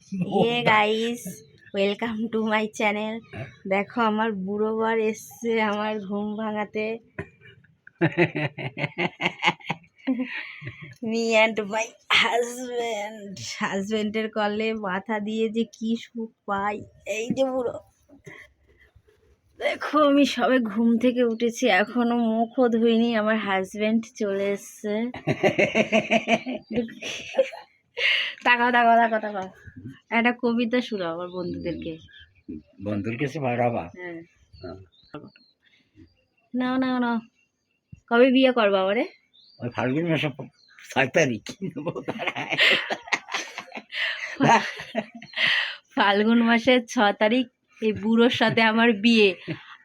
Hey guys welcome to my channel দেখো আমার বুড়ো বর এসছে আমার ঘুম ভাঙাতে। মি অ্যান্ড মাই হাজব্যান্ড হাজব্যান্ডের কলে মাথা দিয়ে যে কি সুখ পাই। এই যে বুড়ো। দেখো আমি সবে ঘুম থেকে উঠেছি এখনও মুখও ধুইনি আমার হাজব্যান্ড চলে এসছে। তাকাও তাকাও তাকাও তাকাও। একটা কবিতা শোনাও আমার বন্ধুদেরকে। বন্ধুর কাছে বাড়াবা হ্যাঁ। হ্যাঁ। নাও নাও নাও। কবে বিয়ে করবা আমারে? ওই ফাল্গুন মাসে ছয় তারিখ। ফাল্গুন মাসের ছ তারিখ এই বুড়োর সাথে আমার বিয়ে।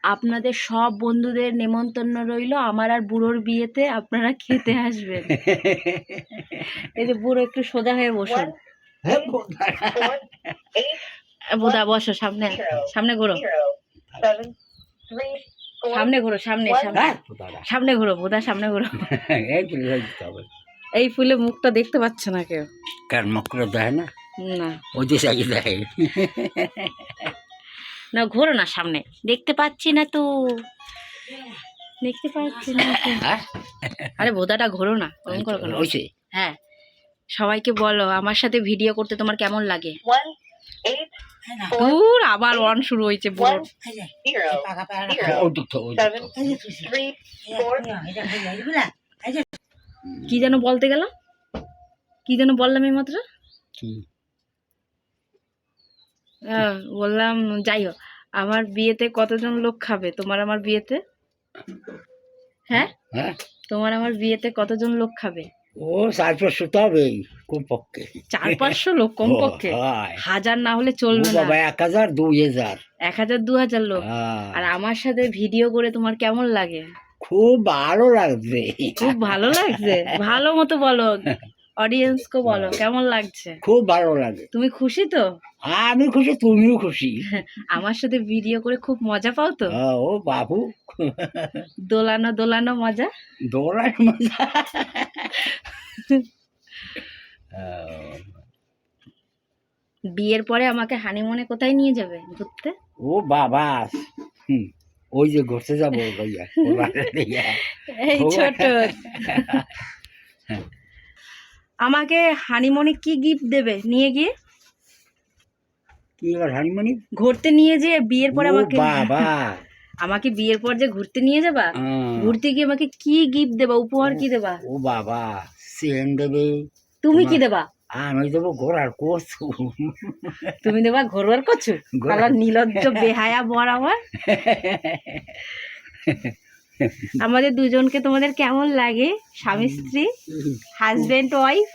আপনাদের সব বন্ধুদের নেমন্তন্ন রইল। আমার আর বুড়োর বিয়েতে আপনারা খেতে আসবেন। এই যে বুড়ো একটু সোজা হয়ে বসুন। বোদা বসো সামনে সামনে ঘোরো। সামনে ঘোরো সামনে সামনে। হ্যাঁ? সামনে ঘোরো বোদা সামনে ঘোরো। এই ফুলে মুখটা দেখতে পাচ্ছে না কেউ। কার মকরা দেয় না? না। ওই আগে দেয়। না ঘোরো না সামনে। দেখতে পাচ্ছি না তো। দেখতে পাচ্ছি না হ্যাঁ? আরে বোদাটা ঘোরো না ওরকম করো কেন? হ্যাঁ সবাইকে বলো আমার সাথে ভিডিও করতে তোমার কেমন লাগে? দূর আবার ওয়ান শুরু হয়েছে থেকে। কি যেন বলতে গেলাম? কি যেন বললাম এই মাত্র বললাম যাই হোক। আমার বিয়েতে কতজন লোক খাবে? তোমার আমার বিয়েতে? হ্যাঁ? হ্যাঁ। তোমার আমার বিয়েতে কতজন লোক খাবে? ও চার পাঁচশো তো হবেই কোন পক্ষে চার পাঁচশো লোক কমপক্ষে? হাজার না হলে চলবে না। বাবা এক হাজার দুই হাজার। এক হাজার দু হাজার লোক। হ্যাঁ। আর আমার সাথে ভিডিও করে তোমার কেমন লাগে? খুব ভালো লাগছে খুব ভালো লাগছে। ভালো মতো বলো। অডিয়েন্সকে বলো কেমন লাগছে? খুব ভালো লাগে। তুমি খুশি তো? আমি খুশি তুমিও খুশি। আমার সাথে ভিডিও করে খুব মজা পাও তো? হ্যাঁ, ও বাবু। দোলানো দোলানো মজা? দৌড়ার মজা। বিয়ের পরে আমাকে হানিমুনে কোথায় নিয়ে যাবে ঘুরতে? ও বাবা ওই যে ঘুরতে যাব ভাইয়া এই ছোট। আমাকে হানিমুনে কি গিফট দেবে? নিয়ে গিয়ে? কি এবার হানিমুনি? ঘুরতে নিয়ে যে বিয়ের পর আমাকে বাবা। আমাকে বিয়ের পর যে ঘুরতে নিয়ে যাবা ঘুরতে গিয়ে আমাকে কি গিফট দেবা উপহার কি দেবা? ও বাবা সেন দেবে। তুমি কি দেবা? আমি দেবো ঘোড়ার কচু। তুমি দেবা ঘরোয়ার কচু? নীলজ্জ বেহায়া বর আমার? আমাদের দুজনকে তোমাদের কেমন লাগে? স্বামী স্ত্রী হাজবেন্ড ওয়াইফ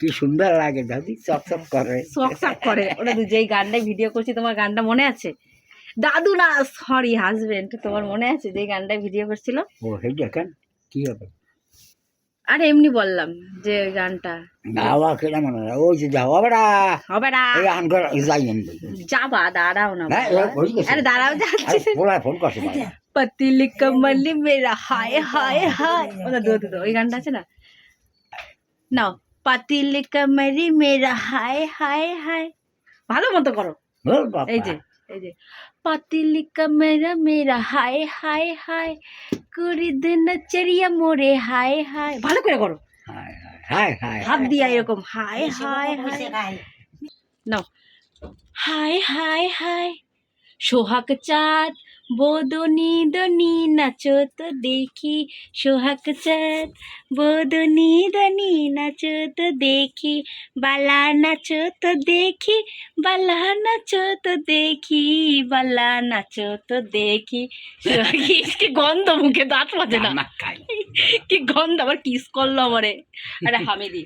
কি সুন্দর লাগে দাদি চকচক করে। শখ করে। ওরা দু যেই গানটাই ভিডিও করছি তোমার গানটা মনে আছে? দাদু না সরি হাজবেন্ড তোমার মনে আছে যে গানটায় ভিডিও করছিল? ও হে দেখেন কি হবে? আর এমনি বললাম যে গানটা। হাওয়া কেনা মনে হয়? ওই যে হাওয়া বেড়া হবে না। এই যাই যাবা দাঁড়াও না হ্যাঁ। আরে দাঁড়াও যাচ্ছি। ফোন করছে। পতিল কমলি মেরা হায় হায় হায় ওটা দো দো ওই গানটা আছে না নাও পাতিল কমরি মেরা হায় হায় হায় ভালো মতো করো। এই যে এই যে পাতিল কমরা মেরা হায় হায় হায় করি দিন চরিয়া মোরে হায় হায় ভালো করে করো হায়, হায়, হায়, হায়, হাত দিয়া এরকম হায় হায় হায় নাও হায় হায় হায় সোহাগ চাঁদ বোদনি দনি নাচো তো দেখি সোহাগ চাঁদ বোদনি দনি নাচো তো দেখি বালা নাচো তো দেখি বালা নাচো তো দেখি বালা নাচো তো দেখি কি গন্ধ মুখে দাঁত মাঝে না কি গন্ধ আবার কিস করল আমারে আরে হামিদি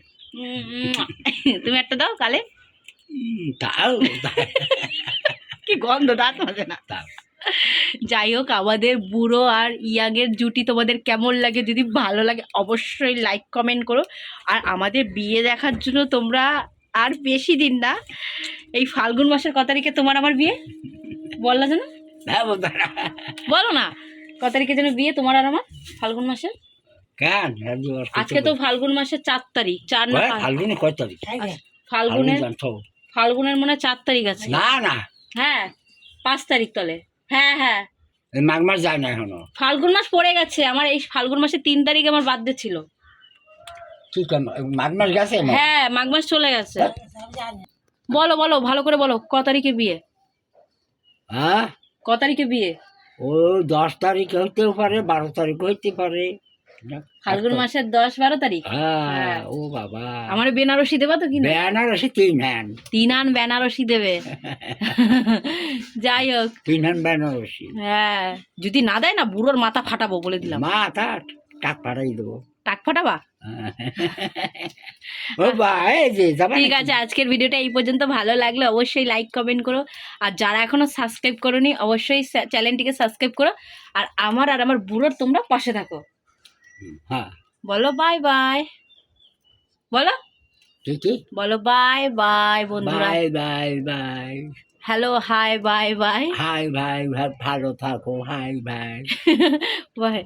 তুমি একটা দাও কালে দাও কি গন্ধ দাঁত মাঝে না তাও। যাই হোক আমাদের বুড়ো আর ইয়াংয়ের জুটি তোমাদের কেমন লাগে যদি ভালো লাগে অবশ্যই লাইক কমেন্ট করো। আর আমাদের বিয়ে দেখার জন্য তোমরা আর বেশি দিন না। এই ফাল্গুন মাসের ক তারিখে তোমার আমার বিয়ে? বললা যেন। হ্যাঁ, বলো না। ক তারিখে যেন বিয়ে তোমার আর আমার ফাল্গুন মাসের? আজকে তো ফাল্গুন মাসের চার তারিখ চার না ওই, পাঁচ? ফাল্গুনে কয় তারিখ? ফাল্গুনের ফাল্গুনের মনে হয় চার তারিখ আছে। না না। হ্যাঁ পাঁচ তারিখ তলে হ্যাঁ হ্যাঁ। মাঘ মাস যায় না এখনও। ফাল্গুন মাস পড়ে গেছে আমার এই ফাল্গুন মাসে তিন তারিখে আমার বার্থডে ছিল। কি মাঘ মাস গেছে হ্যাঁ মাঘ মাস চলে গেছে। বলো বলো ভালো করে বলো ক তারিখে বিয়ে? হ্যাঁ? ক তারিখে বিয়ে? ও দশ তারিখ হইতেও পারে বারো তারিখ হইতে পারে। ফাল্গুন মাসের দশ বারো তারিখ? হ্যাঁ। ও বাবা। আমার বেনারসি দেবা তো কিনা? বেনারসি তিন হ্যান তিন আন বেনারসি দেবে। যাই হোক। তিন হ্যান বেনারসি। হ্যাঁ। যদি না দেয় না বুড়োর মাথা ফাটাবো বলে দিলাম। মা তা টাক পাঠাই দেবো। টাক ফাটাবা? ও বা যে ঠিক আছে আজকের ভিডিওটা এই পর্যন্ত। ভালো লাগলে অবশ্যই লাইক কমেন্ট করো। আর যারা এখনও সাবস্ক্রাইব করোনি অবশ্যই চ্যানেলটিকে সাবস্ক্রাইব করো। আর আমার আর আমার বুড়োর তোমরা পাশে থাকো। হ্যাঁ। বলো বাই বাই বলো। বলো বাই বাই বন্ধুরা। Bye bye bye hello hi bye bye hi ভাই ভালো থাকো। হাই ভাই বাই